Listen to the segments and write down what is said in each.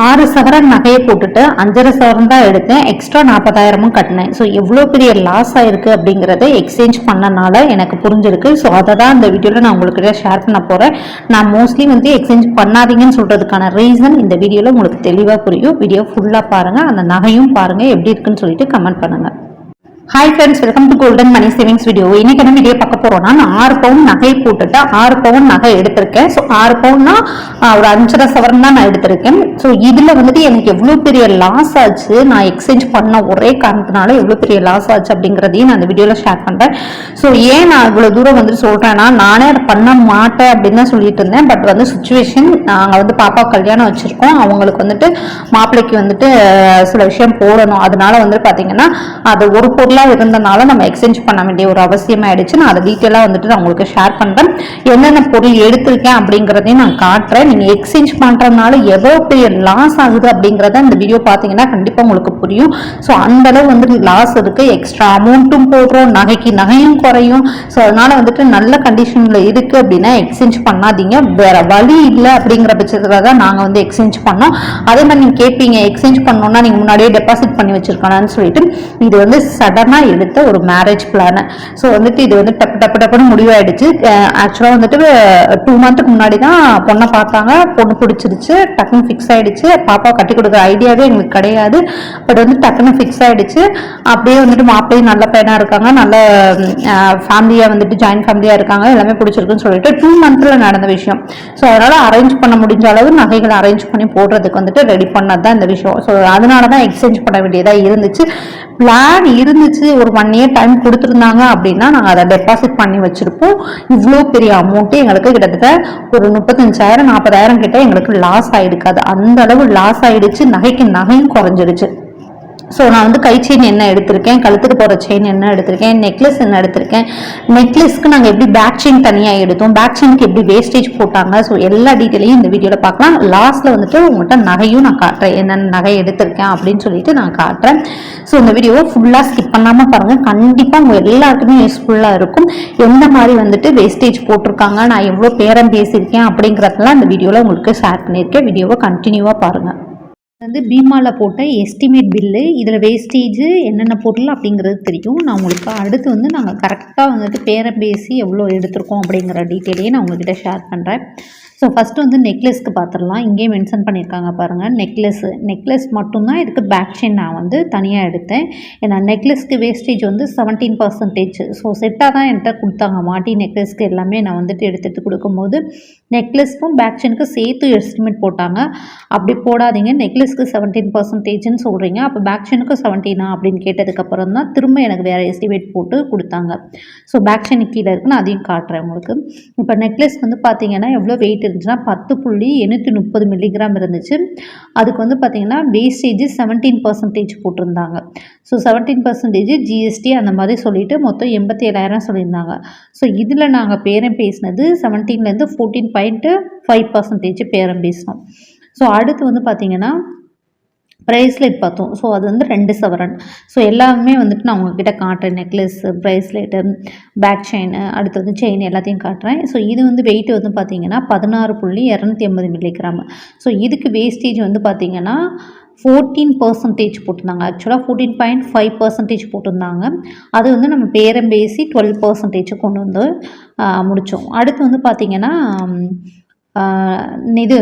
ஆறு சவரன் நகையை போட்டுட்டு அஞ்சரை சவரன் தான் எடுத்தேன். எக்ஸ்ட்ரா நாற்பதாயிரமும் கட்டினேன். ஸோ எவ்வளோ பெரிய லாஸ் ஆயிருக்கு அப்படிங்கிறத எக்ஸ்சேஞ்ச் பண்ணனால எனக்கு புரிஞ்சிருக்கு. ஸோ அதை தான் இந்த வீடியோவில் நான் உங்களுக்கு ஷேர் பண்ண போகிறேன் நான் மோஸ்ட்லி வந்து எக்ஸ்சேஞ்ச் பண்ணாதீங்கன்னு சொல்கிறதுக்கான ரீசன் இந்த வீடியோவில் உங்களுக்கு தெளிவாக புரியும். வீடியோ ஃபுல்லாக பாருங்கள் அந்த நகையும் பாருங்கள் எப்படி இருக்குன்னு சொல்லிட்டு கமெண்ட் பண்ணுங்கள் hi friends welcome to golden money savings video இன்னைக்கு நம்ம வீடியோ பார்க்க போறோம்னா நான் ஆறு பவுன் நகை போட்டுட்டு ஆறு பவுன் நகை எடுத்திருக்கேன். ஸோ ஆறு பவுன்னா ஒரு அஞ்சரை சவரன் தான் நான் எடுத்திருக்கேன். ஸோ இதுல வந்துட்டு எனக்கு எவ்வளோ பெரிய லாஸ் ஆச்சு? நான் எக்ஸ்சேஞ்ச் பண்ண ஒரே காரணத்தினால எவ்வளோ பெரிய லாஸ் ஆச்சு அப்படிங்கிறதையும் நான் அந்த வீடியோவில் ஷேர் பண்றேன். ஸோ ஏன் நான் இவ்வளோ தூரம் வந்துட்டு சொல்றேன்னா நானே அதை பண்ண மாட்டேன் அப்படின்னு தான் சொல்லிட்டு இருந்தேன். பட் வந்து சுச்சுவேஷன் நாங்கள் வந்து பாப்பா கல்யாணம் வச்சிருக்கோம். அவங்களுக்கு வந்துட்டு மாப்பிள்ளைக்கு வந்துட்டு சில விஷயம் போடணும். அதனால வந்து பாத்தீங்கன்னா அது ஒரு பொருள் இருந்தனால நம்ம எக்ஸ்சேஞ்ச் பண்ண வேண்டிய ஒரு அவசியமாயிடுச்சு. நான் அதை டீட்டெயிலாக வந்துட்டு நான் உங்களுக்கு ஷேர் பண்ணுறேன் என்னென்ன பொருள் எடுத்திருக்கேன் அப்படிங்கிறதையும் நான் காட்டுறேன். நீங்கள் எக்ஸ்சேஞ்ச் பண்ணுறதுனால எவ்வளோ பெரிய லாஸ் ஆகுது அப்படிங்கிறத இந்த வீடியோ பார்த்தீங்கன்னா கண்டிப்பாக உங்களுக்கு புரியும். ஸோ அந்த அளவு வந்து லாஸ் இருக்குது எக்ஸ்ட்ரா அமௌண்ட்டும் போடுறோம் நகைக்கு நகையும் குறையும். ஸோ அதனால் வந்துட்டு நல்ல கண்டிஷனில் இருக்குது அப்படின்னா எக்ஸ்சேஞ்ச் பண்ணாதீங்க. வேறு வழி இல்லை அப்படிங்கிற பட்சத்தில் தான் நாங்கள் வந்து எக்ஸ்சேஞ்ச் பண்ணோம். அதே மாதிரி நீங்கள் கேட்பீங்க எக்ஸ்சேஞ்ச் பண்ணோன்னா நீங்கள் முன்னாடியே டெபாசிட் பண்ணி வச்சிருக்கணும்னு சொல்லிட்டு. இது வந்து சடன் எடுத்த ஒரு மேரேஜ் பிளானு ஸோ வந்துட்டு இது வந்து டப்பு டப்பு டப்புன்னு முடிவாயிடுச்சு. ஆக்சுவலாக வந்துட்டு டூ மந்த்துக்கு முன்னாடி தான் பொண்ணை பார்த்தாங்க. பொண்ணு பிடிச்சிருச்சு டக்குன்னு ஃபிக்ஸ் ஆகிடுச்சு பாப்பா கட்டி கொடுக்குற ஐடியாவே எங்களுக்கு கிடையாது. பட் வந்து டக்குன்னு ஃபிக்ஸ் ஆகிடுச்சு அப்படியே வந்துட்டு மாப்பிள்ளையும் நல்ல பையனாக இருக்காங்க. நல்ல ஃபேமிலியாக வந்துட்டு ஜாயின்ட் ஃபேமிலியாக இருக்காங்க. எல்லாமே பிடிச்சிருக்குன்னு சொல்லிட்டு டூ மந்த்தில் நடந்த விஷயம். ஸோ அதனால் அரேஞ்ச் பண்ண முடிஞ்ச அளவு நகைகளை அரேஞ்ச் பண்ணி போடுறதுக்கு வந்துட்டு ரெடி பண்ணது தான் இந்த விஷயம். ஸோ அதனால தான் எக்ஸ்சேஞ்ச் பண்ண வேண்டியதாக இருந்துச்சு. பிளான் இருந்துச்சு ஒரு ஒன் இயர் டைம் கொடுத்துருந்தாங்க அப்படின்னா நாங்கள் அதை டெபாசிட் பண்ணி வச்சிருப்போம். இவ்வளோ பெரிய அமௌண்ட்டு எங்களுக்கு கிட்டத்தட்ட ஒரு முப்பத்தஞ்சாயிரம் நாற்பதாயிரம் கிட்ட எங்களுக்கு லாஸ் ஆகிருக்காது அந்த அளவு லாஸ் ஆகிடுச்சு நகைக்கு நகையும் குறைஞ்சிடுச்சு. ஸோ நான் வந்து கை செயின் என்ன எடுத்திருக்கேன் கழுத்துக்கு போகிற செயின் என்ன எடுத்திருக்கேன் நெக்லஸ் என்ன எடுத்திருக்கேன். நெக்லஸ்க்கு நாங்கள் எப்படி பேக் செயின் தனியாக எடுத்தோம் பேக் செயினுக்கு எப்படி வேஸ்டேஜ் போட்டாங்க? ஸோ எல்லா டீட்டெயிலையும் இந்த வீடியோவில் பார்க்கலாம். லாஸ்ட்டில் வந்துட்டு உங்கள்கிட்ட நகையும் நான் காட்டுறேன். என்னென்ன நகை எடுத்திருக்கேன் அப்படின்னு சொல்லிட்டு நான் காட்டுறேன். ஸோ இந்த வீடியோவை ஃபுல்லாக ஸ்கிப் பண்ணாமல் பாருங்கள் கண்டிப்பாக உங்கள் எல்லாருக்குமே யூஸ்ஃபுல்லாக இருக்கும். எந்த மாதிரி வந்துட்டு வேஸ்டேஜ் போட்டிருக்காங்க நான் எவ்வளோ பேரம் பேசியிருக்கேன் அப்படிங்கிறதெல்லாம் இந்த வீடியோவில் உங்களுக்கு ஷேர் பண்ணியிருக்கேன். வீடியோவை கண்டினியூவாக பாருங்கள் வந்து பீமாவில் போட்ட எஸ்டிமேட் பில்லு இதில் வேஸ்டேஜு என்னென்ன பொருள் அப்படிங்கிறது தெரியும். நான் உங்களுக்கு அடுத்து வந்து நாங்கள் கரெக்டாக வந்துட்டு பேரம் பேசி எவ்வளோ எடுத்திருக்கோம் அப்படிங்கிற டீட்டெயிலையும் நான் உங்ககிட்ட ஷேர் பண்ணுறேன் ஸோ ஃபஸ்ட்டு வந்து நெக்லஸ்க்கு பார்த்துடலாம் இங்கேயே மென்ஷன் பண்ணியிருக்காங்க பாருங்கள் நெக்லஸ் நெக்லஸ் மட்டும்தான். இதுக்கு பேக் செயின் நான் வந்து தனியாக எடுத்தேன். ஏன்னா நெக்லஸ்க்கு வேஸ்டேஜ் வந்து செவன்டீன் பர்சன்டேஜ் ஸோ செட்டாக தான் என்கிட்ட கொடுத்தாங்க. மாட்டி நெக்லஸ்க்கு எல்லாமே நான் வந்துட்டு எடுத்துகிட்டு கொடுக்கும்போது நெக்லஸ்க்கும் பேக் செயினுக்கும் சேர்த்து எஸ்டிமேட் போட்டாங்க. அப்படி போடாதீங்க. நெக்லஸ்க்கு செவன்டீன் பர்சன்டேஜ்னு சொல்கிறீங்க அப்போ பேக் செயினுக்கும் செவன்டீனா அப்படின்னு கேட்டதுக்கப்புறம் தான் திரும்ப எனக்கு வேறு எஸ்டிமேட் போட்டு கொடுத்தாங்க. ஸோ பேக் செயின் கீழே இருக்குன்னு அதையும் காட்டுறேன் உங்களுக்கு. இப்போ நெக்லஸ் வந்து பார்த்தீங்கன்னா எவ்வளோ வெயிட் இருந்துச்சுன்னா பத்து புள்ளி எண்ணூற்றி முப்பது மில்லிகிராம் இருந்துச்சு. அதுக்கு வந்து பார்த்திங்கன்னா வேஸ்டேஜ் செவன்டீன் பர்சன்டேஜ் போட்டிருந்தாங்க. ஸோ செவன்டீன் பர்சன்டேஜ் ஜிஎஸ்டி அந்த மாதிரி சொல்லிட்டு மொத்தம் எண்பத்தி ஏழாயிரம் சொல்லியிருந்தாங்க. ஸோ இதில் நாங்கள் பேரம் பேசினது செவன்டீன்லேருந்து ஃபோர்டீன் பாயிண்ட்டு ஃபைவ் பர்சன்டேஜ் பேரம் பேசினோம். ஸோ அடுத்து வந்து பார்த்திங்கன்னா ப்ரைஸ்லெட் பார்த்தோம். ஸோ அது வந்து ரெண்டு சவரன். ஸோ எல்லாமே வந்துட்டு நான் உங்ககிட்ட காட்டுறேன். நெக்லஸ் ப்ரைஸ்லெட்டு பேக் செயின் அடுத்து வந்து செயின் எல்லாத்தையும் காட்டுறேன். ஸோ இது வந்து வெயிட் வந்து பார்த்தீங்கன்னா பதினாறு புள்ளி இரநூத்தி ஐம்பது மில்லிகிராம் ஸோ இதுக்கு வேஸ்டேஜ் வந்து பார்த்தீங்கன்னா ஃபோர்டீன் பர்சன்டேஜ் போட்டிருந்தாங்க. ஆக்சுவலாக ஃபோர்டீன் பாயிண்ட் ஃபைவ் பர்சன்டேஜ் போட்டிருந்தாங்க. அது வந்து நம்ம பேரம் பேசி டுவெல் பர்சன்டேஜ் கொண்டு வந்து முடித்தோம். அடுத்து வந்து பார்த்திங்கன்னா இது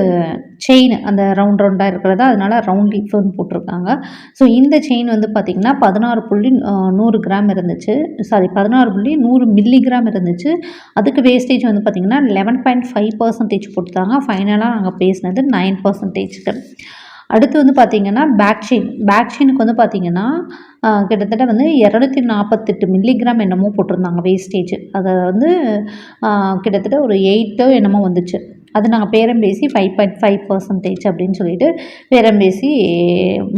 செயின் அந்த ரவுண்ட் ரவுண்டாக இருக்கிறதா? அதனால ரவுண்ட் லீஃப்னு போட்டிருக்காங்க. ஸோ இந்த செயின் வந்து பார்த்திங்கன்னா பதினாறு புள்ளி நூறு கிராம் இருந்துச்சு. சாரி பதினாறு புள்ளி நூறு மில்லிகிராம் இருந்துச்சு. அதுக்கு வேஸ்டேஜ் வந்து பார்த்திங்கன்னா லெவன் பாயிண்ட் ஃபைவ் பர்சன்டேஜ் போட்டுருந்தாங்க ஃபைனலாக நாங்கள் பேசினது நைன் பர்சன்டேஜ்க்கு அடுத்து வந்து பார்த்திங்கன்னா பேக் செயின் பேக் செயினுக்கு வந்து பார்த்திங்கன்னா கிட்டத்தட்ட வந்து இரநூத்தி நாற்பத்தெட்டு மில்லிகிராம் என்னமோ போட்டிருந்தாங்க வேஸ்டேஜ் அதை வந்து கிட்டத்தட்ட ஒரு எயிட்டோ என்னமோ வந்துச்சு. அது நாங்கள் பேரம் பேசி ஃபைவ் பாயிண்ட் ஃபைவ் பர்சன்டேஜ் அப்படின்னு சொல்லிட்டு பேரம் பேசி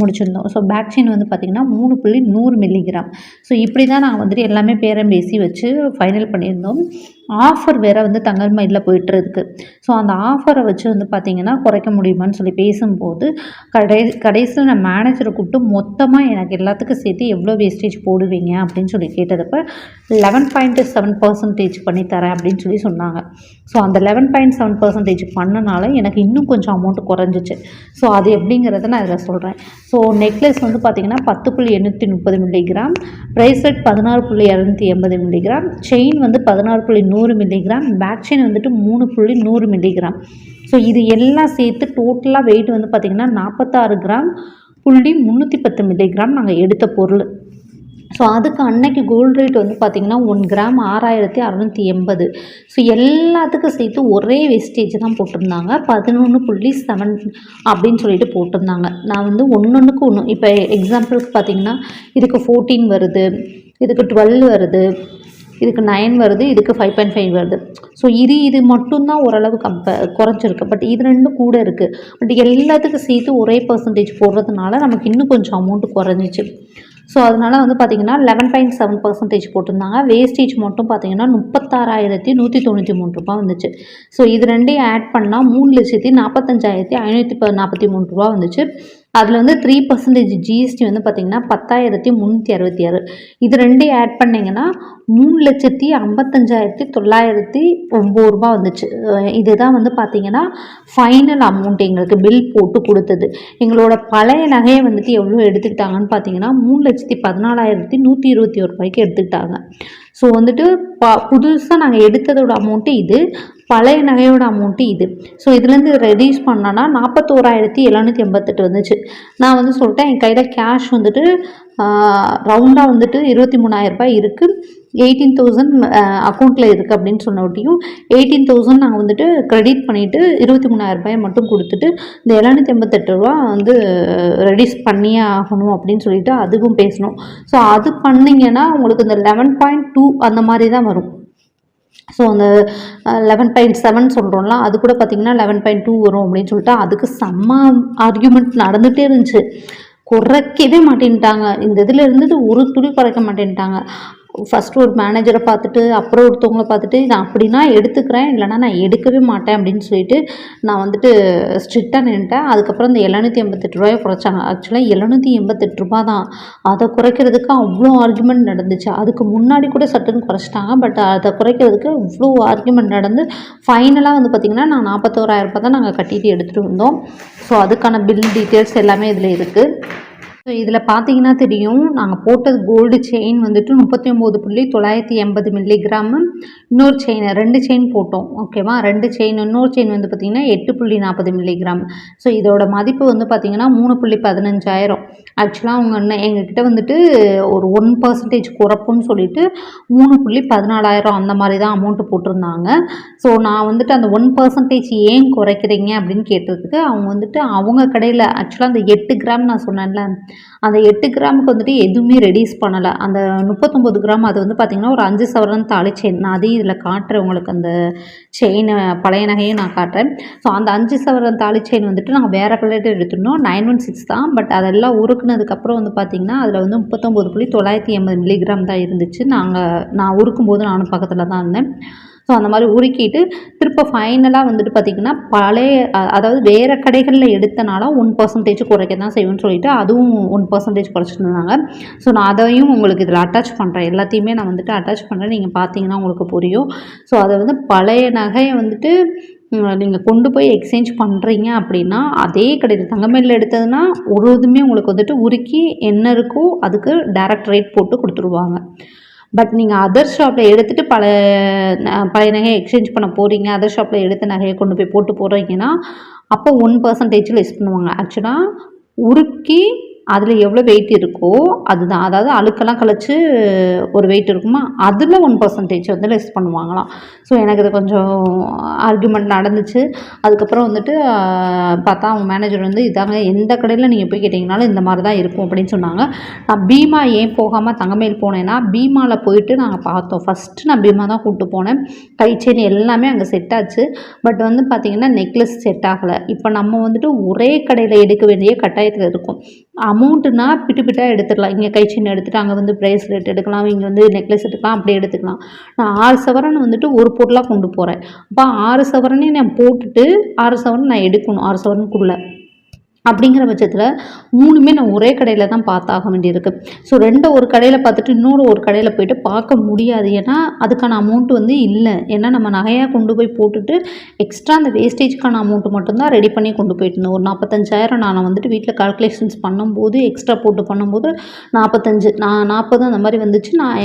முடிச்சிருந்தோம். ஸோ பேக் செயின் வந்து பார்த்திங்கன்னா மூணு புள்ளி நூறு மில்லிகிராம் ஸோ இப்படி தான் நாங்கள் வந்துட்டு எல்லாமே பேரம் பேசி வச்சு ஃபைனல் பண்ணியிருந்தோம். ஆஃபர் வேறு வந்து தங்கல் மயிலில் போயிட்டு இருக்கு ஸோ அந்த ஆஃபரை வச்சு வந்து பார்த்தீங்கன்னா குறைக்க முடியுமான்னு சொல்லி பேசும்போது கடை கடைசியில் நான் மேனேஜரை கூப்பிட்டு மொத்தமாக எனக்கு எல்லாத்துக்கும் சேர்த்து எவ்வளோ வேஸ்டேஜ் போடுவீங்க அப்படின்னு சொல்லி கேட்டதப்ப லெவன் பாயிண்ட் செவன் பர்சன்டேஜ் பண்ணி தரேன் அப்படின்னு சொல்லி சொன்னாங்க. ஸோ அந்த லெவன் பாயிண்ட் செவன் பர்சன்டேஜ் பண்ணனால எனக்கு இன்னும் கொஞ்சம் அமௌண்ட் குறைஞ்சிச்சு. ஸோ அது எப்படிங்கிறத நான் இதில் சொல்கிறேன் ஸோ நெக்லஸ் வந்து பார்த்திங்கன்னா பத்து புள்ளி எண்ணூற்றி முப்பது மில்லிகிராம் ப்ரைஸ்லெட் பதினாறு புள்ளி இரநூத்தி எண்பது மில்லிகிராம் செயின் வந்து பதினாறு புள்ளி நூறு மில்லிகிராம் வேக்சின் வந்துட்டு மூணு புள்ளி நூறு மில்லிகிராம் ஸோ இது எல்லாம் சேர்த்து டோட்டலாக வெயிட் வந்து பார்த்திங்கன்னா நாற்பத்தாறு கிராம் புள்ளி முந்நூற்றி பத்து மில்லிகிராம் நாங்கள் எடுத்த பொருள். ஸோ அதுக்கு அன்னைக்கு கோல்டு ரேட் வந்து பார்த்திங்கன்னா ஒன் கிராம் ஆறாயிரத்தி அறநூற்றி எண்பது. ஸோ எல்லாத்துக்கும் சேர்த்து ஒரே வெஸ்டேஜ் தான் போட்டிருந்தாங்க. பதினொன்று புள்ளி செவன் அப்படின்னு சொல்லிட்டு போட்டிருந்தாங்க. நான் வந்து ஒன்றொன்றுக்கு ஒன்று இப்போ எக்ஸாம்பிளுக்கு பார்த்தீங்கன்னா இதுக்கு ஃபோர்டீன் வருது இதுக்கு டுவெல் வருது இதுக்கு நைன் வருது இதுக்கு ஃபைவ் பாயிண்ட் ஃபைவ் வருது. ஸோ இது இது மட்டும்தான் ஓரளவு கம்ப குறைஞ்சிருக்கு. பட் இது ரெண்டும் கூட இருக்குது பட் எல்லாத்துக்கும் சேர்த்து ஒரே பர்சன்டேஜ் போடுறதுனால நமக்கு இன்னும் கொஞ்சம் அமௌண்ட் குறைஞ்சிச்சு. ஸோ அதனால் வந்து பார்த்தீங்கன்னா லெவன் பாயிண்ட் செவன் பர்சன்டேஜ் போட்டிருந்தாங்க. வேஸ்டேஜ் மட்டும் பார்த்தீங்கன்னா முப்பத்தாறாயிரத்தி நூற்றி தொண்ணூற்றி மூணு ரூபா வந்துச்சு. ஸோ இது ரெண்டையும் ஆட் பண்ணால் மூணு லட்சத்தி நாற்பத்தஞ்சாயிரத்தி ஐநூற்றி ப நாற்பத்தி மூணு ரூபா வந்துச்சு. அதில் வந்து த்ரீ பர்சன்டேஜ் ஜிஎஸ்டி வந்து பார்த்திங்கன்னா பத்தாயிரத்தி முந்நூற்றி அறுபத்தி ஆறு. இது ரெண்டையும் ஆட் பண்ணிங்கன்னா மூணு லட்சத்தி ஐம்பத்தஞ்சாயிரத்தி தொள்ளாயிரத்தி ஒம்பது ரூபா வந்துச்சு. இதுதான் வந்து பார்த்திங்கன்னா ஃபைனல் அமௌண்ட் எங்களுக்கு பில் போட்டு கொடுத்தது. எங்களோட பழைய நகையை வந்துட்டு எவ்வளோ எடுத்துக்கிட்டாங்கன்னு பார்த்தீங்கன்னா மூணு லட்சத்தி பதினாலாயிரத்தி நூற்றி இருபத்தி ஒரு ரூபாய்க்கு எடுத்துக்கிட்டாங்க. ஸோ வந்துட்டு ப புதுசாக நாங்கள் எடுத்ததோட அமௌண்ட்டு இது பழைய நகையோட அமௌண்ட்டு இது. ஸோ இதுலேருந்து ரெடியூஸ் பண்ணோன்னா நாற்பத்தோராயிரத்தி எழுநூற்றி எண்பத்தெட்டு வந்துச்சு. நான் வந்து சொல்லிட்டேன் என் கையில் கேஷ் வந்துட்டு ரவுண்டாக வந்துட்டு இருபத்தி மூணாயிரரூபாய் இருக்குது எயிட்டீன் தௌசண்ட் அக்கௌண்ட்டில் இருக்குது அப்படின்னு சொன்னவட்டியும் எயிட்டீன் தௌசண்ட் நாங்கள் வந்துட்டு க்ரெடிட் பண்ணிவிட்டு இருபத்தி மூணாயிரரூபாயை மட்டும் கொடுத்துட்டு இந்த எழுநூற்றி எண்பத்தெட்டு ரூபா வந்து ரெடியூஸ் பண்ணியே ஆகணும் அப்படின்னு சொல்லிட்டு அதுவும் பேசணும் ஸோ அது பண்ணிங்கன்னா உங்களுக்கு இந்த லெவன் பாயிண்ட் டூ அந்த மாதிரி தான் வரும். ஸோ அந்த லெவன் பாயிண்ட் செவன் சொல்கிறோம்ல அது கூட பார்த்திங்கன்னா லெவன் பாயிண்ட் டூ வரும் அப்படின்னு சொல்லிட்டு அதுக்கு செம்ம ஆர்கியூமெண்ட் நடந்துகிட்டே இருந்துச்சு. குறைக்கவே மாட்டேன்ட்டாங்க. இந்த இதில் இருந்தது ஒரு துளி குறைக்க மாட்டேன்ட்டாங்க. ஃபஸ்ட்டு ஒரு மேனேஜரை பார்த்துட்டு அப்புறம் ஒருத்தவங்களை பார்த்துட்டு நான் அப்படின்னா எடுத்துக்கிறேன் இல்லைனா நான் எடுக்கவே மாட்டேன் அப்படின்னு சொல்லிட்டு நான் வந்துட்டு ஸ்ட்ரிக்டாக நின்ட்டேன் அதுக்கப்புறம் இந்த எழுநூற்றி எண்பத்தெட்டு ரூபாயை குறைச்சாங்க. ஆக்சுவலாக எழுநூற்றி எண்பத்தெட்டு ரூபா தான். அதை குறைக்கிறதுக்கு அவ்வளோ ஆர்குமெண்ட் நடந்துச்சு. அதுக்கு முன்னாடி கூட சட்டுன்னு குறைச்சிட்டாங்க. பட் அதை குறைக்கிறதுக்கு இவ்வளோ ஆர்குமெண்ட் நடந்து ஃபைனலாக வந்து பார்த்திங்கன்னா நான் நாற்பத்தோராயிரம் ரூபாய் தான் நாங்கள் கட்டிட்டு எடுத்துகிட்டு வந்தோம். ஸோ அதுக்கான பில் டீட்டெயில்ஸ் எல்லாமே இதில் இருக்குது ஸோ இதில் பார்த்தீங்கன்னா தெரியும். நாங்கள் போட்டது கோல்டு செயின் வந்துட்டு முப்பத்தி ஒம்பது புள்ளி தொள்ளாயிரத்தி எண்பது மில்லிகிராமு இன்னொரு செயின் ரெண்டு செயின் போட்டோம். ஓகேவா ரெண்டு செயின் இன்னொரு செயின் வந்து பார்த்திங்கன்னா எட்டு புள்ளி நாற்பது மில்லிகிராம் ஸோ இதோட மதிப்பு வந்து பார்த்திங்கன்னா மூணு புள்ளி பதினஞ்சாயிரம். ஆக்சுவலாக அவங்க என்ன எங்ககிட்ட வந்துட்டு ஒரு ஒன் பர்சன்டேஜ் குறப்புன்னு சொல்லிட்டு மூணு புள்ளி பதினாலாயிரம் அந்த மாதிரி தான் அமௌண்ட்டு போட்டிருந்தாங்க. ஸோ நான் வந்துட்டு அந்த ஒன் பர்சன்டேஜ் ஏன் குறைக்கிறீங்க அப்படின்னு கேட்டதுக்கு அவங்க வந்துட்டு அவங்க கடையில் ஆக்சுவலாக அந்த எட்டு கிராம் நான் சொன்னேன்ல அந்த எட்டு கிராமுக்கு வந்துட்டு எதுவுமே ரெடியூஸ் பண்ணலை. அந்த முப்பத்தொம்போது கிராம் அது வந்து பார்த்திங்கன்னா ஒரு அஞ்சு சவரன் தாலி செயின் நான் அதையும் இதில் காட்டுறேன். உங்களுக்கு அந்த செயினை பழைய நகையும் நான் காட்டுறேன். ஸோ அந்த அஞ்சு சவரன் தாலி செயின் வந்துட்டு நாங்கள் வேறு கலர் எடுத்துருந்தோம். நைன் ஒன் சிக்ஸ் தான். பட் அதெல்லாம் உருக்குனதுக்கப்புறம் வந்து பார்த்திங்கன்னா அதில் வந்து முப்பத்தொம்போது புள்ளி தொள்ளாயிரத்தி எண்பது மில்லிகிராம் தான் இருந்துச்சு. நாங்கள் நான் உருக்கும்போது நானும் பக்கத்தில் தான் இருந்தேன். ஸோ அந்த மாதிரி உருக்கிட்டு திரும்ப ஃபைனலாக வந்துட்டு பார்த்திங்கன்னா பழைய அதாவது வேறு கடைகளில் எடுத்தனால ஒன் பர்சன்டேஜ் குறைக்க தான் செய்வேன்னு சொல்லிட்டு அதுவும் ஒன் பர்சன்டேஜ் குறைச்சிருந்தாங்க ஸோ நான் அதையும் உங்களுக்கு இதில் அட்டாச் பண்ணுறேன் எல்லாத்தையுமே நான் வந்துட்டு அட்டாச் பண்ணுறேன் நீங்கள் பார்த்தீங்கன்னா உங்களுக்கு புரியும். ஸோ அதை வந்து பழைய நகையை வந்துட்டு நீங்கள் கொண்டு போய் எக்ஸ்சேஞ்ச் பண்ணுறீங்க அப்படின்னா அதே கடையில் தங்கமேலில் எடுத்ததுன்னா ஒரு இதுவுமே உங்களுக்கு வந்துட்டு உருக்கி என்ன இருக்கோ அதுக்கு டேரக்ட் ரேட் போட்டு கொடுத்துருவாங்க. பட் நீங்கள் அதர் ஷாப்பில் எடுத்துகிட்டு பல பழைய நகையை எக்ஸ்சேஞ்ச் பண்ண போகிறீங்க அதர் ஷாப்பில் எடுத்த நகையை கொண்டு போய் போட்டு போகிறீங்கன்னா அப்போ ஒன் பர்சன்டேஜ் லெஸ் பண்ணுவாங்க. ஆக்சுவலாக உருக்கி அதில் எவ்வளோ வெயிட் இருக்கோ அதுதான். அதாவது அழுக்கெல்லாம் கழிச்சு ஒரு வெயிட் இருக்குமா அதில் ஒன் பர்சன்டேஜ் வந்து லெஸ் பண்ணுவாங்களாம். ஸோ எனக்கு இது கொஞ்சம் ஆர்குமெண்ட் நடந்துச்சு. அதுக்கப்புறம் வந்துட்டு பார்த்தா அவங்க மேனேஜர் வந்து இதாங்க எந்த கடையில் நீங்கள் போய் கேட்டிங்கனாலும் இந்த மாதிரி தான் இருக்கும் அப்படின்னு சொன்னாங்க. நான் பீமா ஏன் போகாமல் தங்கமேல் போனேன்னா பீமாவில் போயிட்டு நாங்கள் பார்த்தோம். ஃபஸ்ட்டு நான் பீமா தான் கூப்பிட்டு போனேன். கை செயின் எல்லாமே அங்கே செட் ஆச்சு. பட் வந்து பார்த்திங்கன்னா நெக்லஸ் செட் ஆகலை. இப்போ நம்ம வந்துட்டு ஒரே கடையில் எடுக்க வேண்டிய கட்டாயத்தில் இருக்கும். அமௌண்ட்டுனா பிட்டு பிட்டாக எடுத்துடலாம். இங்கே கை சின்ன எடுத்துகிட்டு அங்கே வந்து ப்ரைஸ்லெட் எடுக்கலாம். இங்கே வந்து நெக்லஸ் எடுக்கலாம். அப்படி எடுத்துக்கலாம். நான் ஆறு சவரன் வந்துட்டு ஒரு பொருளாக கொண்டு போகிறேன் அப்போ ஆறு சவரனையும் நான் போட்டுட்டு ஆறு சவரன் நான் எடுக்கணும். ஆறு சவரனுக்குள்ளே. அப்படிங்கிற பட்சத்தில் மூணுமே நான் ஒரே கடையில் தான் பார்த்தாக வேண்டியிருக்கு. ஸோ ரெண்டு ஒரு கடையில் பார்த்துட்டு இன்னொரு ஒரு கடையில் போயிட்டு பார்க்க முடியாது. ஏன்னா அதுக்கான அமௌண்ட் வந்து இல்லை. ஏன்னா நம்ம நகையாக கொண்டு போய் போட்டுட்டு எக்ஸ்ட்ரா அந்த வேஸ்டேஜ்க்கான அமௌண்ட்டு மட்டும்தான் ரெடி பண்ணி கொண்டு போயிட்டு இருந்தோம். ஒரு நாற்பத்தஞ்சாயிரம் நான் வந்துட்டு வீட்டில் கால்குலேஷன்ஸ் பண்ணும்போது எக்ஸ்ட்ரா போட்டு பண்ணும்போது நாற்பத்தஞ்சு நான் நாற்பது அந்த மாதிரி வந்துச்சு. நான்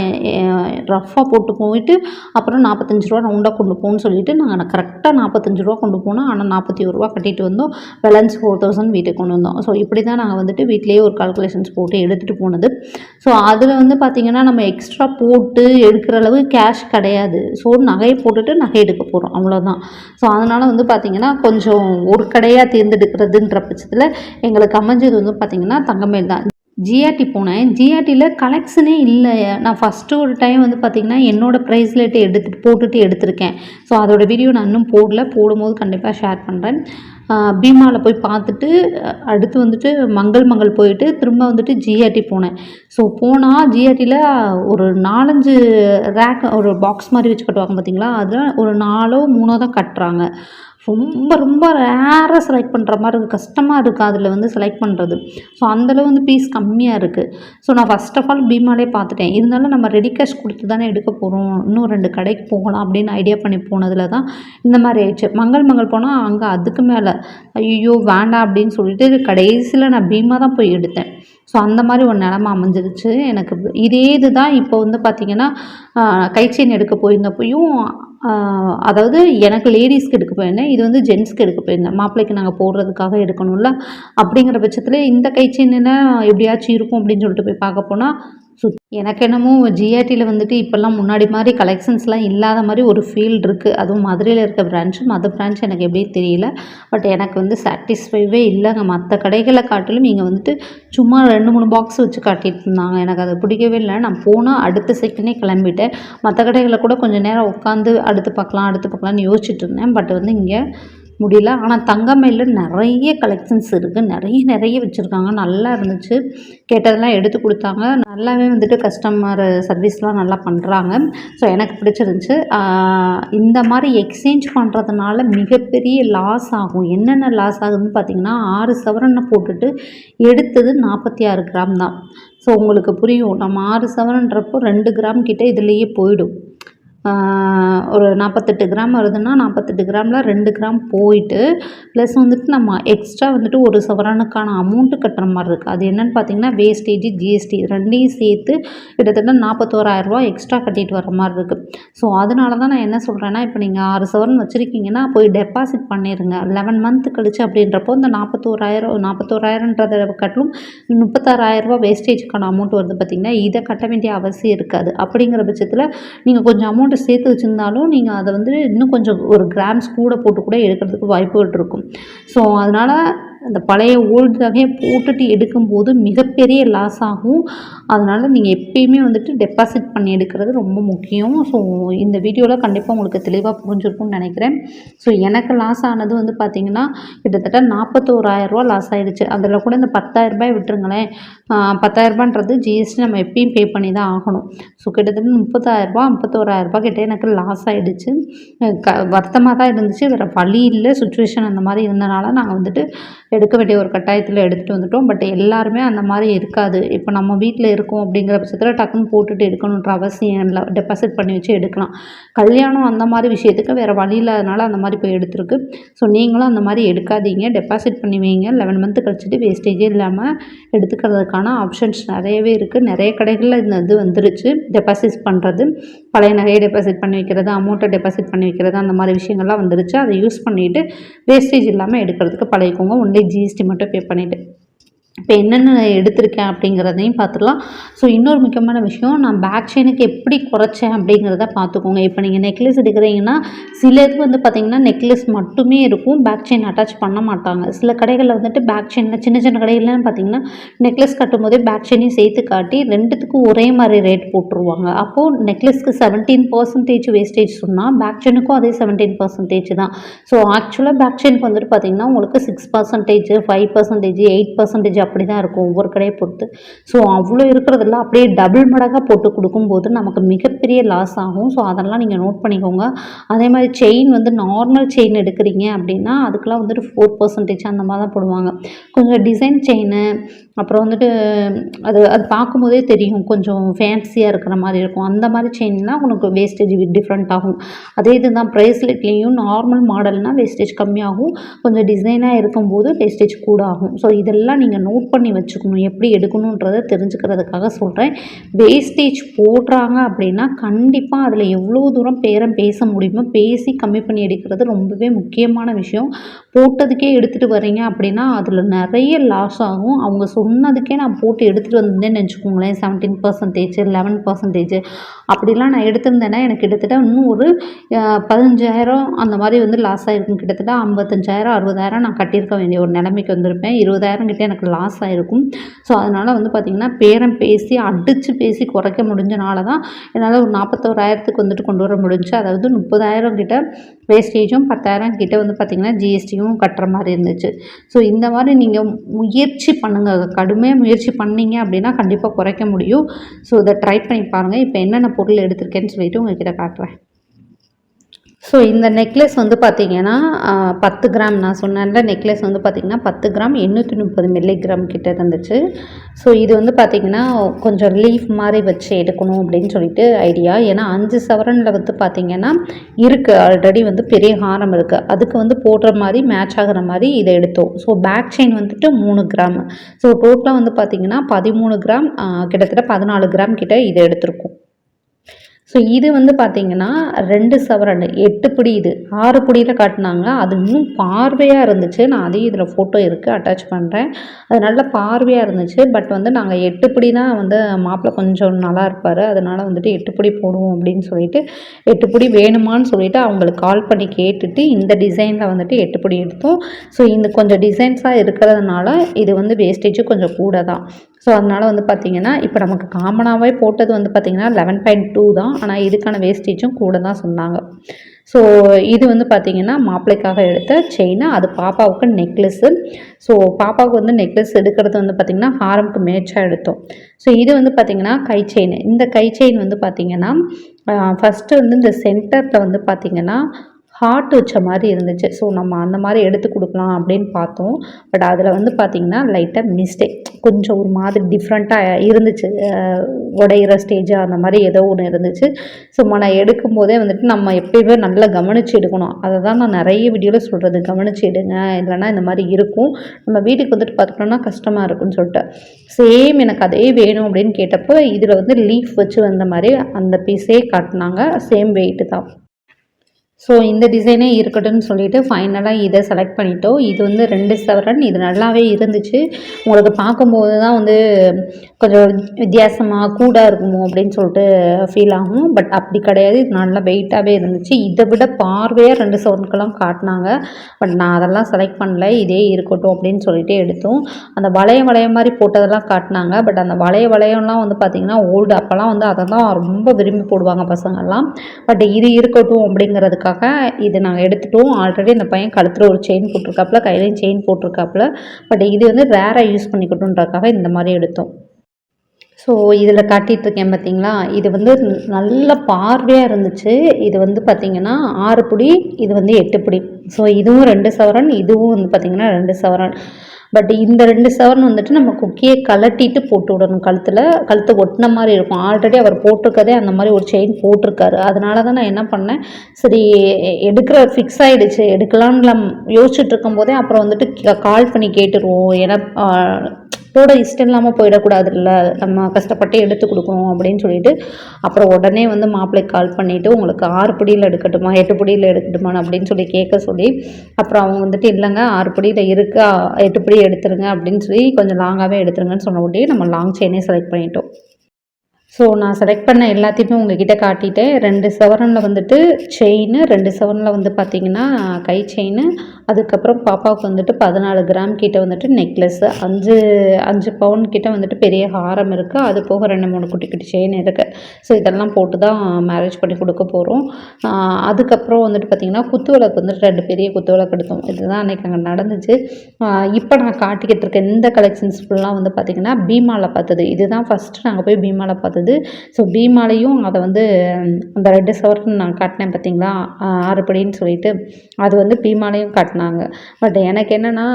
ரஃப்பாக போட்டு போயிட்டு அப்புறம் நாற்பத்தஞ்சு ரூபா ரவுண்டாக கொண்டு போகணும்னு சொல்லிட்டு நாங்கள் கரெக்டாக நாற்பத்தஞ்சு ரூபா கொண்டு போனோம் ஆனால் நாற்பத்தி ஒரு ரூபா கட்டிட்டு வந்தோம். பேலன்ஸ் ஃபோர் தௌசண்ட் வீட்டுக்கு கொண்டு வந்தோம். ஸோ இப்படி தான் நாங்கள் வந்துட்டு வீட்டிலேயே ஒரு கால்குலேஷன்ஸ் போட்டு எடுத்துகிட்டு போனது. ஸோ அதில் வந்து பார்த்திங்கன்னா நம்ம எக்ஸ்ட்ரா போட்டு எடுக்கிற அளவு கேஷ் கிடையாது. ஸோ நகையை போட்டுட்டு நகை எடுக்க போகிறோம் அவ்வளோதான் ஸோ அதனால் வந்து பார்த்திங்கன்னா கொஞ்சம் ஒரு கடையாக தேர்ந்தெடுக்கிறதுன்ற பட்சத்தில் எங்களுக்கு அமைஞ்சது வந்து பார்த்திங்கன்னா தங்கமேல் தான். ஜிஆர்டி போனேன். ஜிஆர்டியில் கலெக்ஷனே இல்லை. நான் ஃபஸ்ட்டு ஒரு டைம் வந்து பார்த்திங்கன்னா என்னோடய ப்ரைஸ் எடுத்துட்டு எடுத்துகிட்டு போட்டுட்டு எடுத்திருக்கேன். ஸோ அதோட வீடியோ நான் இன்னும் போடல. போடும்போது கண்டிப்பாக ஷேர் பண்ணுறேன் பீமாவில் போய் பார்த்துட்டு அடுத்து வந்துட்டு மங்கள் மங்கள் போயிட்டு திரும்ப வந்துட்டு ஜிஆர்டி போனேன். ஸோ போனால் ஜிஆர்டியில் ஒரு நாலஞ்சு ரேக் ஒரு பாக்ஸ் மாதிரி வச்சு கட்டுவாங்க பார்த்தீங்களா அதில் ஒரு நாலோ மூணோ தான் கட்டுறாங்க. ரொம்ப ரொம்ப ரேராக செலக்ட் பண்ணுற மாதிரி இருக்குது கஷ்டமாக இருக்குது அதில் வந்து செலக்ட் பண்ணுறது ஸோ அந்தளவு வந்து பீஸ் கம்மியாக இருக்குது ஸோ நான் ஃபஸ்ட் ஆஃப் ஆல் பீமாலே பார்த்துட்டேன். இருந்தாலும் நம்ம ரெடி கேஷ் கொடுத்து தானே எடுக்க போகிறோம் இன்னும் ரெண்டு கடைக்கு போகலாம் அப்படின்னு ஐடியா பண்ணி போனதில் தான் இந்த மாதிரி ஆயிடுச்சு. மங்கள் மங்கள் போனால் அங்கே அதுக்கு மேலே. ஐயோ வேண்டாம் அப்படின்னு சொல்லிட்டு கடைசியில் நான் பீமா தான் போய் எடுத்தேன். ஸோ அந்த மாதிரி ஒரு நிலமை அமைஞ்சிருச்சு. எனக்கு இதே இது தான் இப்போ வந்து பார்த்திங்கன்னா கை செயின் எடுக்க போயிருந்தப்பையும் அதாவது எனக்கு லேடிஸ்க்கு எடுக்க போயிருந்தேன். இது வந்து ஜென்ஸ்க்கு எடுக்க போயிருந்தேன். மாப்பிள்ளைக்கு நாங்கள் போடுறதுக்காக எடுக்கணும்ல? அப்படிங்கிற பட்சத்தில் இந்த கை செயின்னா எப்படியாச்சும் இருக்கும் அப்படின்னு சொல்லிட்டு போய் பார்க்க போனால் ஸோ எனக்கு என்னமோ ஜிஆர்டியில் வந்துட்டு இப்போல்லாம் முன்னாடி மாதிரி கலெக்ஷன்ஸ்லாம் இல்லாத மாதிரி ஒரு ஃபீல் இருக்குது அதுவும் மதுரையில் இருக்க பிரான்ச்சு மற்ற பிரான்ச் எனக்கு எப்படி தெரியல. பட் எனக்கு வந்து சாட்டிஸ்ஃபைவே இல்லைங்க. மற்ற கடைகளை காட்டிலும் இங்கே வந்துட்டு சும்மா ரெண்டு மூணு பாக்ஸ் வச்சு காட்டிட்டு இருந்தாங்க. எனக்கு அது பிடிக்கவே இல்லை. நான் போனால் அடுத்த செகண்டே கிளம்பிட்டேன். மற்ற கடைகளை கூட கொஞ்சம் நேரம் உட்காந்து அடுத்து பார்க்கலாம் அடுத்து பார்க்கலான்னு யோசிச்சுட்டு இருந்தேன். பட் வந்து இங்கே முடியல. ஆனால் தங்கமயிலில் நிறைய கலெக்ஷன்ஸ் இருக்குது நிறைய நிறைய வச்சுருக்காங்க. நல்லா இருந்துச்சு. கேட்டதெல்லாம் எடுத்து கொடுத்தாங்க. நல்லாவே வந்துட்டு கஸ்டமர் சர்வீஸ்லாம் நல்லா பண்ணுறாங்க ஸோ எனக்கு பிடிச்சிருந்துச்சு. இந்த மாதிரி எக்ஸ்சேஞ்ச் பண்ணுறதுனால மிகப்பெரிய லாஸ் ஆகும். என்னென்ன லாஸ் ஆகுதுன்னு பார்த்தீங்கன்னா ஆறு சவரனை போட்டுட்டு எடுத்தது நாற்பத்தி ஆறு கிராம் தான். ஸோ உங்களுக்கு புரியும். நம்ம ஆறு சவரன்றப்போ ரெண்டு கிராம் கிட்டே இதுலேயே போயிடும். ஒரு நாற்பத்தெட்டு கிராம் வருதுன்னா நாற்பத்தெட்டு கிராமில் ரெண்டு கிராம் போயிட்டு ப்ளஸ் வந்துட்டு நம்ம எக்ஸ்ட்ரா வந்துட்டு ஒரு சவரனுக்கான அமௌண்ட்டு கட்டுற மாதிரி இருக்குது அது என்னென்னு பார்த்தீங்கன்னா வேஸ்டேஜ் ஜிஎஸ்டி ரெண்டையும் சேர்த்து கிட்டத்தட்ட நாற்பத்தோராயிரரூவா எக்ஸ்ட்ரா கட்டிட்டு வர மாதிரி இருக்குது ஸோ அதனால தான் நான் என்ன சொல்கிறேன்னா இப்போ நீங்கள் ஆறு சவரன் வச்சுருக்கீங்கன்னா போய் டெபாசிட் பண்ணிடுங்க லெவன் மந்த் கழிச்சு அப்படின்றப்போ இந்த நாற்பத்தோராயிரம் நாற்பத்தோராயிரன்றதை கட்டலும் முப்பத்தாறாயிரரூபா வேஸ்டேஜுக்கான அமௌண்ட் வருது பார்த்திங்கன்னா இதை கட்ட வேண்டிய அவசியம் இருக்காது. அப்படிங்கிற பட்சத்தில் நீங்கள் கொஞ்சம் அமௌண்ட் அமௌண்ட்டு சேர்த்து வச்சுருந்தாலும் நீங்கள் அதை வந்து இன்னும் கொஞ்சம் ஒரு கிராம்ஸ் கூட போட்டு கூட எடுக்கிறதுக்கு வாய்ப்புகள் இருக்கும். ஸோ அதனால் அந்த பழைய ஓல்டு நகையை போட்டுட்டு எடுக்கும்போது மிகப்பெரிய லாஸ் ஆகும். அதனால் நீங்கள் எப்பயுமே வந்துட்டு டெபாசிட் பண்ணி எடுக்கிறது ரொம்ப முக்கியம். ஸோ இந்த வீடியோவில் கண்டிப்பாக உங்களுக்கு தெளிவாக புரிஞ்சிருக்கும்னு நினைக்கிறேன். ஸோ எனக்கு லாஸ் ஆனது வந்து பார்த்திங்கன்னா கிட்டத்தட்ட நாற்பத்தோராயிரரூவா லாஸ் ஆகிடுச்சு அதில் கூட இந்த பத்தாயிரரூபாய் விட்டுருங்களேன். பத்தாயிரரூபான்றது ஜிஎஸ்டி நம்ம எப்பயும் பே பண்ணி தான் ஆகணும். ஸோ கிட்டத்தட்ட முப்பத்தாயிரரூபா முப்பத்தோராயிரரூபா கிட்டே எனக்கு லாஸ் ஆகிடுச்சு க வருத்தமாக தான் இருந்துச்சு. வேறு வழி இல்லை. சுச்சுவேஷன் அந்த மாதிரி இருந்தனால நாங்கள் வந்துட்டு எடுக்க வேண்டிய ஒரு கட்டாயத்தில் எடுத்துகிட்டு வந்துட்டோம். பட் எல்லாருமே அந்த மாதிரி இருக்காது. இப்போ நம்ம வீட்டில் இருக்கோம் அப்படிங்கிற பட்சத்தில் டக்குன்னு போட்டுட்டு எடுக்கணுன்ற அவசியம் இல்லை. டெபாசிட் பண்ணி வச்சு எடுக்கலாம். கல்யாணம் அந்த மாதிரி விஷயத்துக்கு வேறு வழி இல்லாதனால அந்த மாதிரி போய் எடுத்துருக்கு. ஸோ நீங்களும் அந்த மாதிரி எடுக்காதீங்க. டெபாசிட் பண்ணி வைங்க. லெவன் மந்த்து கழிச்சிட்டு வேஸ்டேஜே இல்லாமல் எடுத்துக்கிறதுக்கான ஆப்ஷன்ஸ் நிறையவே இருக்குது நிறைய கடைகளில் இந்த இது வந்துருச்சு. டெபாசிட் பண்ணுறது பழைய நகையை டெபாசிட் பண்ணி வைக்கிறது அமௌண்ட்டை டெபாசிட் பண்ணி வைக்கிறது அந்த மாதிரி விஷயங்கள்லாம் வந்துருச்சு. அதை யூஸ் பண்ணிவிட்டு வேஸ்டேஜ் இல்லாமல் எடுக்கிறதுக்கு பழகிக்கோங்க ஒன்லி ஜிஎஸ்டி மட்டும் பே பண்ணிவிட்டு இப்போ என்னென்ன எடுத்திருக்கேன் அப்படிங்கிறதையும் பார்த்துடலாம். ஸோ இன்னொரு முக்கியமான விஷயம் நான் பேக் செயினுக்கு எப்படி குறைச்சேன் அப்படிங்கிறத பார்த்துக்கோங்க. இப்போ நீங்கள் நெக்லஸ் எடுக்கிறீங்கன்னா சில இது வந்து பார்த்திங்கன்னா நெக்லஸ் மட்டுமே இருக்கும். பேக் செயின் அட்டாச் பண்ண மாட்டாங்க. சில கடைகளில் வந்துட்டு பேக் செயினில் சின்ன சின்ன கடைகள்லாம் பார்த்திங்கன்னா நெக்லஸ் கட்டும் போதே பேக் செயினையும் சேர்த்து காட்டி ரெண்டுத்துக்கும் ஒரே மாதிரி ரேட் போட்டுருவாங்க. அப்போது நெக்லஸ்க்கு செவன்டீன் பர்சன்டேஜ் வேஸ்டேஜ் சொன்னால் பேக் செயினுக்கும் அதே செவன்டீன் பர்சன்டேஜ் தான். ஸோ ஆக்சுவலாக பேக் செயினுக்கு வந்துட்டு பார்த்திங்கன்னா உங்களுக்கு six percentage five percentage eight percentage அப்படி தான் இருக்கும் ஒவ்வொரு கடையை பொறுத்து. ஸோ அவ்வளோ இருக்கிறதுல அப்படியே டபுள் மடங்காக போட்டு கொடுக்கும்போது நமக்கு மிகப்பெரிய லாஸ் ஆகும். ஸோ அதெல்லாம் நீங்கள் நோட் பண்ணிக்கோங்க. அதே மாதிரி செயின் வந்து நார்மல் செயின் எடுக்கிறீங்க அப்படின்னா அதுக்கெலாம் வந்துட்டு ஃபோர் பர்சன்டேஜ் அந்த மாதிரி தான் போடுவாங்க. கொஞ்சம் டிசைன் செயின் அப்புறம் வந்துட்டு அது அது பார்க்கும்போதே தெரியும். கொஞ்சம் ஃபேன்சியாக இருக்கிற மாதிரி இருக்கும். அந்த மாதிரி செயின்லாம் உனக்கு வேஸ்டேஜ் டிஃப்ரெண்ட் ஆகும். அதே இதுதான் ப்ரைஸ்லெட்லேயும் நார்மல் மாடல்னால் வேஸ்டேஜ் கம்மியாகும். கொஞ்சம் டிசைனாக இருக்கும்போது வேஸ்டேஜ் கூட ஆகும் ஸோ இதெல்லாம் நீங்கள் நோட் பண்ணி வச்சுக்கணும். எப்படி எடுக்கணுன்றதை தெரிஞ்சுக்கிறதுக்காக சொல்கிறேன் வேஸ்டேஜ் போடுறாங்க அப்படின்னா கண்டிப்பாக அதில் எவ்வளோ தூரம் பேரம் பேச முடியுமோ பேசி கம்மி பண்ணி எடுக்கிறது ரொம்பவே முக்கியமான விஷயம். போட்டதுக்கே எடுத்துகிட்டு வர்றீங்க அப்படின்னா அதில் நிறைய லாஸ் ஆகும். அவங்க சொன்னதுக்கே நான் போட்டு எடுத்துகிட்டு வந்தேன்னு வச்சுக்கோங்களேன் செவன்டீன் பர்சன்டேஜ் லெவன் பர்சன்டேஜ் அப்படிலாம் நான் எடுத்திருந்தேன்னா எனக்கு கிட்டத்தட்ட இன்னும் ஒரு பதினஞ்சாயிரம் அந்த மாதிரி வந்து லாஸ் ஆகிருக்கும் கிட்டத்தட்ட ஐம்பத்தஞ்சாயிரம் அறுபதாயிரம் நான் கட்டியிருக்க வேண்டிய ஒரு நிலைமைக்கு வந்திருப்பேன். இருபதாயிரம் கிட்டே எனக்கு லாஸ் ஆகிருக்கும் ஸோ அதனால் வந்து பார்த்திங்கன்னா பேரம் பேசி அடித்து பேசி குறைக்க முடிஞ்சனால தான் என்னால் ஒரு நாற்பத்தோராயிரத்துக்கு வந்துட்டு கொண்டு வர முடிஞ்சு அதாவது முப்பதாயிரம் கிட்ட வேஸ்டேஜும் பத்தாயிரம் கிட்ட வந்து பார்த்திங்கன்னா ஜிஎஸ்டியும் கட்டுற மாதிரி இருந்துச்சு. ஸோ இந்த மாதிரி நீங்கள் முயற்சி பண்ணுங்கள் கடுமையாக முயற்சி பண்ணீங்க அப்படின்னா கண்டிப்பாக குறைக்க முடியும். ஸோ இதை ட்ரை பண்ணி பாருங்கள் இப்போ என்னென்ன பொருள் எடுத்திருக்கேன்னு சொல்லிட்டு உங்கள்கிட்ட காட்டுறேன். ஸோ இந்த நெக்லஸ் வந்து பார்த்தீங்கன்னா பத்து கிராம் நான் சொன்னேன்ல நெக்லஸ் வந்து பார்த்திங்கன்னா பத்து கிராம் எண்ணூற்றி முப்பது மில்லிகிராம் கிட்ட இருந்துச்சு. ஸோ இது வந்து பார்த்திங்கன்னா கொஞ்சம் லீஃப் மாதிரி வச்சு எடுக்கணும் அப்படின்னு சொல்லிட்டு ஐடியா ஏன்னா அஞ்சு சவரனில் வந்து பார்த்திங்கன்னா இருக்குது ஆல்ரெடி வந்து பெரிய ஹாரம் இருக்குது அதுக்கு வந்து போடுற மாதிரி மேட்ச் ஆகுற மாதிரி இதை எடுத்தோம். ஸோ பேக் செயின் வந்துட்டு மூணு கிராம் ஸோ டோட்டலாக வந்து பார்த்தீங்கன்னா பதிமூணு கிராம் கிட்டத்தட்ட பதினாலு கிராம் கிட்ட இதை எடுத்திருக்கோம். ஸோ இது வந்து பார்த்தீங்கன்னா ரெண்டு சவரன் எட்டு பிடி இது. ஆறு பிடியில் காட்டினாங்க. அது இன்னும் பார்வையாக இருந்துச்சு. நான் அதையும் இதில் ஃபோட்டோ இருக்குது அட்டாச் பண்ணுறேன் அது நல்ல பார்வையாக இருந்துச்சு. பட் வந்து நாங்கள் எட்டு பிடி தான் வந்து மாப்பிள்ளை கொஞ்சம் நல்லா இருப்பார். அதனால் வந்துட்டு எட்டு பிடி போடுவோம் அப்படின்னு சொல்லிட்டு எட்டு பிடி வேணுமான்னு சொல்லிட்டு அவங்களுக்கு கால் பண்ணி கேட்டுட்டு இந்த டிசைனில் வந்துட்டு எட்டு பிடி எடுத்தோம். ஸோ இந்த கொஞ்சம் டிசைன்ஸாக இருக்கிறதுனால இது வந்து வேஸ்டேஜ் கொஞ்சம் கூட தான். ஸோ அதனால் வந்து பார்த்திங்கன்னா இப்போ நமக்கு காமனாகவே போட்டது வந்து பார்த்திங்கன்னா லெவன் பாயிண்ட் டூ தான். ஆனால் இதுக்கான வேஸ்டேஜும் கூட தான் சொன்னாங்க. ஸோ இது வந்து பார்த்திங்கன்னா மாப்பிள்ளைக்காக எடுத்த செயினு அது பாப்பாவுக்கு நெக்லஸ்ஸு ஸோ பாப்பாவுக்கு வந்து நெக்லஸ் எடுக்கிறது வந்து பார்த்திங்கன்னா ஹாரம்க்கு மேட்சாக எடுத்தோம். ஸோ இது வந்து பார்த்திங்கன்னா கை செயின் இந்த கை செயின் வந்து பார்த்திங்கன்னா ஃபஸ்ட்டு வந்து இந்த சென்டரில் வந்து பார்த்திங்கன்னா ஹார்ட் வச்ச மாதிரி இருந்துச்சு. ஸோ நம்ம அந்த மாதிரி எடுத்து கொடுக்கலாம் அப்படின்னு பார்த்தோம். பட் அதில் வந்து பார்த்திங்கன்னா லைட்டாக மிஸ்டேக் கொஞ்சம் ஒரு மாதிரி டிஃப்ரெண்ட்டாக இருந்துச்சு. உடையிற ஸ்டேஜாக அந்த மாதிரி ஏதோ ஒன்று இருந்துச்சு. ஸோ நான் எடுக்கும்போதே வந்துட்டு நம்ம எப்பயுமே நல்லா கவனித்து எடுக்கணும். அதை தான் நான் நிறைய வீடியோவில் சொல்கிறது கவனித்து எடுங்க. இல்லைன்னா இந்த மாதிரி இருக்கும். நம்ம வீட்டுக்கு வந்துட்டு பார்த்துட்டோம்னா கஷ்டமாக இருக்குன்னு சொல்லிட்டு. சேம் எனக்கு அதே வேணும் அப்படின்னு கேட்டப்போ இதில் வந்து லீஃப் வச்சு வந்த மாதிரி அந்த பீஸே காட்டினாங்க. சேம் வெயிட்டு தான். ஸோ இந்த டிசைனே இருக்கட்டும்னு சொல்லிட்டு ஃபைனலாக இதை செலக்ட் பண்ணிட்டோம். இது வந்து ரெண்டு சவரன் இது நல்லாவே இருந்துச்சு. உங்களுக்கு பார்க்கும்போது தான் வந்து கொஞ்சம் வித்தியாசமாக கூடாக இருக்குமோ அப்படின்னு சொல்லிட்டு ஃபீல் ஆகும். பட் அப்படி கிடையாது. இது நல்லா வெயிட்டாகவே இருந்துச்சு. இதை விட பார்வையாக ரெண்டு சவரனுக்கெல்லாம் காட்டினாங்க. பட் நான் அதெல்லாம் செலக்ட் பண்ணல. இதே இருக்கட்டும் அப்படின்னு சொல்லிட்டு எடுத்தோம். அந்த வளைய வளைய மாதிரி போட்டதெல்லாம் காட்டினாங்க. பட் அந்த வளைய வளையம்லாம் வந்து பார்த்திங்கன்னா ஓல்டு அப்போல்லாம் வந்து அதை தான் ரொம்ப விரும்பி போடுவாங்க பசங்கள்லாம். பட் இது இருக்கட்டும் அப்படிங்கிறதுக்காக இது நாங்கள் எடுத்துட்டோம். ஆல்ரெடி அந்த பையன் கழுத்தில் ஒரு செயின் போட்டிருக்காப்புல கையிலையும் செயின் போட்டிருக்காப்புல. பட் இது வந்து ரேராக யூஸ் பண்ணிக்கிட்டோன்றக்காக இந்த மாதிரி எடுத்தோம். ஸோ இதில் காட்டிகிட்ருக்கேன் பார்த்தீங்களா இது வந்து நல்ல பார்வையாக இருந்துச்சு. இது வந்து பார்த்திங்கன்னா ஆறு புடி இது வந்து எட்டு புடி. ஸோ இதுவும் ரெண்டு சவரன் இதுவும் வந்து பார்த்திங்கன்னா ரெண்டு சவரன். பட் இந்த ரெண்டு செவன் வந்துட்டு நம்ம குக்கியை கலட்டிட்டு போட்டு விடணும். கழுத்தில் கழுத்து ஒட்டின மாதிரி இருக்கும். ஆல்ரெடி அவர் போட்டிருக்கதே அந்த மாதிரி ஒரு செயின் போட்டிருக்காரு. அதனால தான் நான் என்ன பண்ணேன்? சரி எடுக்கிற ஃபிக்ஸ் ஆகிடுச்சு எடுக்கலான்னு யோசிச்சுட்டு இருக்கும்போதே அப்புறம் வந்துட்டு கால் பண்ணி கேட்டுருவோம். ஏன்னா கூட போட இஷ்டம் இல்லாமல் போயிடக்கூடாதுல்ல. நம்ம கஷ்டப்பட்டு எடுத்து கொடுக்கணும் அப்படின்னு சொல்லிட்டு அப்புறம் உடனே வந்து மாப்பிள்ளைக்கு கால் பண்ணிவிட்டு உங்களுக்கு ஆறு பிடியில் எடுக்கட்டுமா? எட்டு பிடியில் எடுக்கட்டுமா? அப்படின்னு சொல்லி கேட்க சொல்லி அப்புறம் அவங்க வந்துட்டு இல்லைங்க ஆறு பிடியில் இருக்கா? எட்டு பிடி எடுத்துருங்க அப்படின்னு சொல்லி கொஞ்சம் லாங்காகவே எடுத்துருங்கன்னு சொன்ன உடனே நம்ம லாங் செயினே செலக்ட் பண்ணிட்டோம். ஸோ நான் செலக்ட் பண்ண எல்லாத்தையுமே உங்ககிட்ட காட்டிட்டேன். ரெண்டு செவரனில் வந்துட்டு செயின் ரெண்டு செவனில் வந்து பார்த்தீங்கன்னா கை செயின் அதுக்கப்புறம் பாப்பாவுக்கு வந்துட்டு பதினாலு கிராம் கிட்ட வந்துட்டு நெக்லஸ் அஞ்சு அஞ்சு பவுன் கிட்ட வந்துட்டு பெரிய ஹாரம் இருக்குது அது போக ரெண்டு மூணு குட்டி குட்டி செயின் இருக்குது ஸோ இதெல்லாம் போட்டு தான் மேரேஜ் பண்ணி கொடுக்க போகிறோம் அதுக்கப்புறம் வந்துட்டு பார்த்திங்கன்னா குத்து விளக்கு வந்துட்டு ரெண்டு பெரிய குத்து விளக்கு எடுத்தோம். இதுதான் அன்றைக்கி அங்கே நடந்துச்சு. இப்போ நான் காட்டிக்கிட்டு இருக்க இந்த கலெக்ஷன்ஸ் ஃபுல்லாக வந்து பார்த்திங்கன்னா பீமாவில் பார்த்தது. இதுதான் ஃபஸ்ட்டு நாங்கள் போய் பீமாவில் பார்த்தது. ஸோ பீமாலையும் அதை வந்து அந்த ரெண்டு சவரன் நான் காட்டினேன் பார்த்தீங்களா ஆறுபடின்னு சொல்லிட்டு. அது வந்து பீமாலையும் காட்டினாங்க பட் எனக்கு என்னென்னா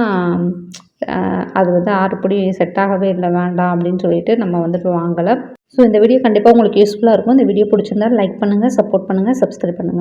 அது வந்து ஆறுபடி செட் ஆகவே இல்லை வேண்டாம் அப்படின்னு சொல்லிட்டு நம்ம வந்துட்டு வாங்கலை. ஸோ இந்த வீடியோ கண்டிப்பாக உங்களுக்கு யூஸ்ஃபுல்லாக இருக்கும். இந்த வீடியோ பிடிச்சிருந்தா லைக் பண்ணுங்கள் சப்போர்ட் பண்ணுங்கள் சப்ஸ்கிரைப் பண்ணுங்கள்